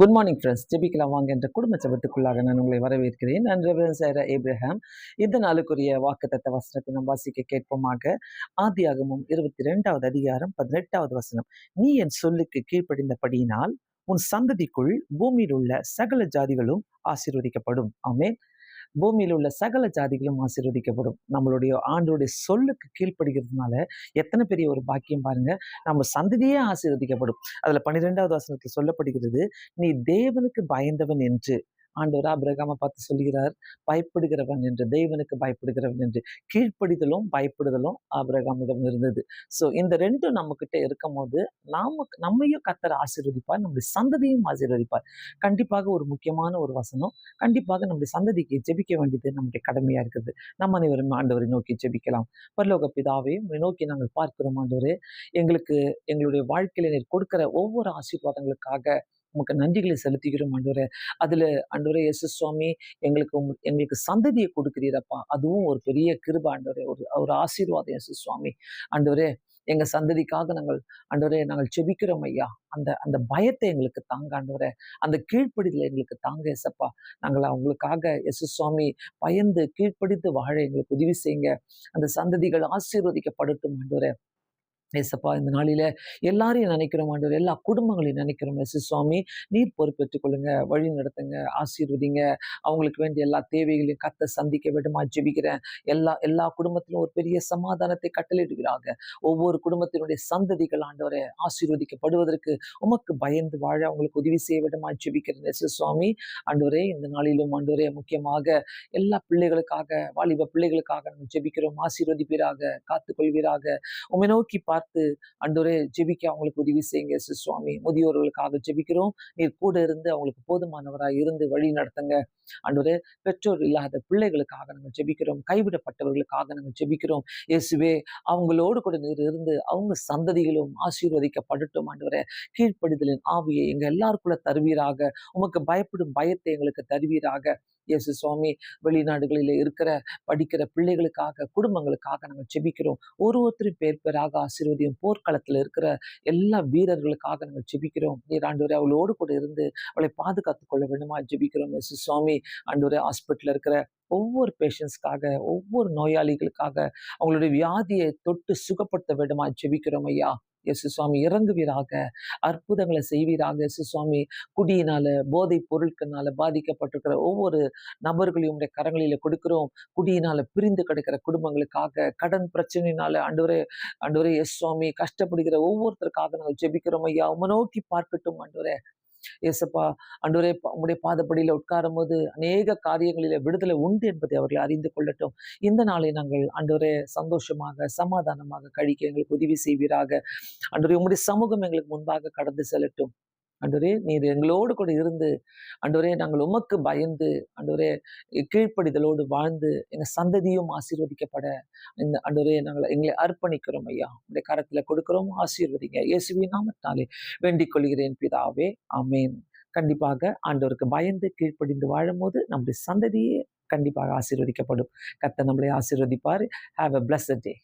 Good morning friends ஜெபிக்கலாம் வாங்க என்ற குடும்ப சபத்துக்குள்ளாக நான் உங்களை வரவேற்கிறேன். நான் ரெவரன் சேர ஏப்ரஹாம் இந்த நாளுக்குரிய வாக்குத்தத்த வசனத்தை நாம் வாசிக்க கேட்போமாக. ஆதியாகமும் இருபத்தி ரெண்டாவது அதிகாரம் பதினெட்டாவது வசனம். நீ என் சொல்லுக்கு கீழ்ப்படிந்தபடியினால் உன் சந்ததிக்குள் பூமியில் உள்ள சகல ஜாதிகளும் ஆசீர்வதிக்கப்படும். ஆமேன். பூமியில் உள்ள சகல ஜாதிகளும் ஆசீர்வதிக்கப்படும். நம்மளுடைய ஆண்டோடைய சொல்லுக்கு கீழ்ப்படுகிறதுனால எத்தனை பெரிய ஒரு பாக்கியம் பாருங்க. நம்ம சந்ததியே ஆசீர்வதிக்கப்படும். அதுல பன்னிரெண்டாவது வசனத்தில் சொல்லப்படுகிறது நீ தேவனுக்கு பயந்தவன் என்று. ஆண்டவர் ஆபிரகாம பார்த்து சொல்கிறார் பயப்படுகிறவன் என்று தெய்வனுக்கு பயப்படுகிறவன் என்று கீழ்ப்படிதலும் பயப்படுதலும் ஆபிரகாமிடம் இருந்தது. ஸோ இந்த ரெண்டும் நம்மக்கிட்ட இருக்கும் போது நாம நம்மையும் கத்தர் ஆசீர்வதிப்பார் நம்முடைய சந்ததியும் ஆசீர்வதிப்பார். கண்டிப்பாக ஒரு முக்கியமான ஒரு வசனம் கண்டிப்பாக நம்முடைய சந்ததிக்கு ஜெபிக்க வேண்டியது நம்முடைய கடமையாக இருக்குது. நம்ம அனைவரும் ஆண்டவரை நோக்கி ஜெபிக்கலாம். பரலோக பிதாவே நோக்கி நாங்கள் பார்க்கிறோம் ஆண்டவரே. எங்களுக்கு எங்களுடைய வாழ்க்கையில நீர் கொடுக்கிற ஒவ்வொரு ஆசீர்வாதங்களுக்காக உமக்கு நன்றிகளை செலுத்துகிறோம் அன்றுவரே அதில் ஆண்டவரே எஸ் சுவாமி எங்களுக்கு எங்களுக்கு சந்ததியை கொடுக்கிறீரப்பா. அதுவும் ஒரு பெரிய கிருப ஆண்டவரே. ஒரு ஒரு ஆசீர்வாதம் எஸ் சுவாமி. ஆண்டவரே எங்கள் சந்ததிக்காக நாங்கள் ஆண்டவரே நாங்கள் செபிக்கிறோம் ஐயா. அந்த அந்த பயத்தை எங்களுக்கு தாங்க ஆண்டவரே. அந்த கீழ்ப்படிதலை எங்களுக்கு தாங்க எசப்பா நாங்கள் அவங்களுக்காக எஸ் சுவாமி பயந்து கீழ்ப்படித்து வாழ எங்களுக்கு உதவி செய்யுங்க. அந்த சந்ததிகள் ஆசீர்வதிக்கப்படட்டும் ஆண்டவரே. ஏசப்பா இந்த நாளில எல்லாரையும் நினைக்கிறோம் ஆண்டவர். எல்லா குடும்பங்களையும் நினைக்கிறோம். எஸ் சுவாமி நீர் பொறுப்பேற்றுக் கொள்ளுங்க வழி நடத்துங்க ஆசீர்வதிங்க. அவங்களுக்கு வேண்டிய எல்லா தேவைகளையும் கத்த சந்திக்க விடுமா ஜெபிக்கிறேன். எல்லா எல்லா குடும்பத்திலும் ஒரு பெரிய சமாதானத்தை கட்டளையிடுகிறாங்க. ஒவ்வொரு குடும்பத்தினுடைய சந்ததிகள் ஆண்டவரை ஆசீர்வதிக்கப்படுவதற்கு உமக்கு பயந்து வாழ அவங்களுக்கு உதவி செய்ய விடுமா ஜெபிக்கிறேன். எஸ் சுவாமி ஆண்டவரே இந்த நாளிலும் ஆண்டவரே முக்கியமாக எல்லா பிள்ளைகளுக்காக வாலிப பிள்ளைகளுக்காக நம்ம ஜெபிக்கிறோம். ஆசீர்வதிப்பீராக காத்துக்கொள்வீராக. உமை நோக்கி பார்த்து அண்டோரே ஜெபிக்க அவங்களுக்கு உதவி செய்யுங்க சுவாமி. முதியோர்களுக்காக ஜெபிக்கிறோம். நீர் கூட இருந்து அவங்களுக்கு போதுமானவராக இருந்து வழி நடத்துங்க. அன்றொரு பெற்றோர் இல்லாத பிள்ளைகளுக்காக நாங்கள் ஜெபிக்கிறோம். கைவிடப்பட்டவர்களுக்காக நாங்கள் ஜெபிக்கிறோம். இயேசுவே அவங்களோடு கூட நீர் இருந்து அவங்க சந்ததிகளும் ஆசீர்வதிக்கப்படட்டும் ஆண்டவரே கீழ்ப்படிதலின் ஆவியை எங்க எல்லாருக்குள்ள தருவீராக. உமக்கு பயப்படும் பயத்தை எங்களுக்கு தருவீராக. இயேசு சுவாமி வெளிநாடுகளில் இருக்கிற படிக்கிற பிள்ளைகளுக்காக குடும்பங்களுக்காக நாங்கள் ஜெபிக்கிறோம். ஒரு ஒருத்தரும் பேர் பேராக ஆசீர்வதியும் போர்க்களத்தில் இருக்கிற எல்லா வீரர்களுக்காக நாங்கள் ஜெபிக்கிறோம். நீர் ஆண்டவரே அவளோடு கூட இருந்து அவளை பாதுகாத்துக் கொள்ள வேண்டுமா? ஜெபிக்கிறோம். எஸ் சுவாமி ஆண்டவரே ஹாஸ்பிட்டலில் இருக்கிற ஒவ்வொரு பேஷண்ட்ஸ்க்காக ஒவ்வொரு நோயாளிகளுக்காக அவங்களுடைய வியாதியை தொட்டு சுகப்படுத்த வேண்டுமா? ஜெபிக்கிறோம் ஐயா. எஸ் சுவாமி இறங்குவீராக அற்புதங்களை செய்வீராக எஸ் சுவாமி குடியினால போதை பொருட்கள்னால பாதிக்கப்பட்டிருக்கிற ஒவ்வொரு நபர்களையும் உடைய கரங்களில கொடுக்கிறோம். குடியினால பிரிந்து கிடக்கிற குடும்பங்களுக்காக கடன் பிரச்சனையினால அன்றுவரே அன்றுவரே எஸ் சுவாமி கஷ்டப்படுகிற ஒவ்வொருத்தருக்காக நாங்கள் ஜெபிக்கிறோம் ஐயா. உம நோக்கி பார்க்கட்டும் அன்றுவரே இயேசப்பா அன்றுவரே பா- பாதப்படியில் பாதப்படியில உட்காரும் போது அநேக காரியங்களில விடுதலை உண்டு என்பதை அவர்கள் அறிந்து கொள்ளட்டும். இந்த நாளை நாங்கள் அன்றுவரே சந்தோஷமாக சமாதானமாக கழிக்க எங்களுக்கு உதவி செய்வீராக. அன்றுவரே உங்களுடைய சமூகம் எங்களுக்கு முன்பாக கடந்து செல்லட்டும். அன்றுவரே நீர் எங்களோடு கூட இருந்து அன்றுவரே நாங்கள் உமக்கு பயந்து அன்றுவரே கீழ்ப்படிதலோடு வாழ்ந்து எங்கள் சந்ததியும் ஆசீர்வதிக்கப்பட இந்த அன்றுவரே நாங்கள் எங்களை அர்ப்பணிக்கிறோம் ஐயா. உடைய கரத்தில் கொடுக்கிறோம் ஆசீர்வதிங்க. இயேசுவின் நாமத்தாலே வேண்டிக் கொள்கிறேன் பிதாவே. அமேன் கண்டிப்பாக ஆண்டவருக்கு பயந்து கீழ்ப்படிந்து வாழும்போது நம்முடைய சந்ததியே கண்டிப்பாக ஆசீர்வதிக்கப்படும். கத்தை நம்மளை ஆசீர்வதிப்பார். Have a blessed day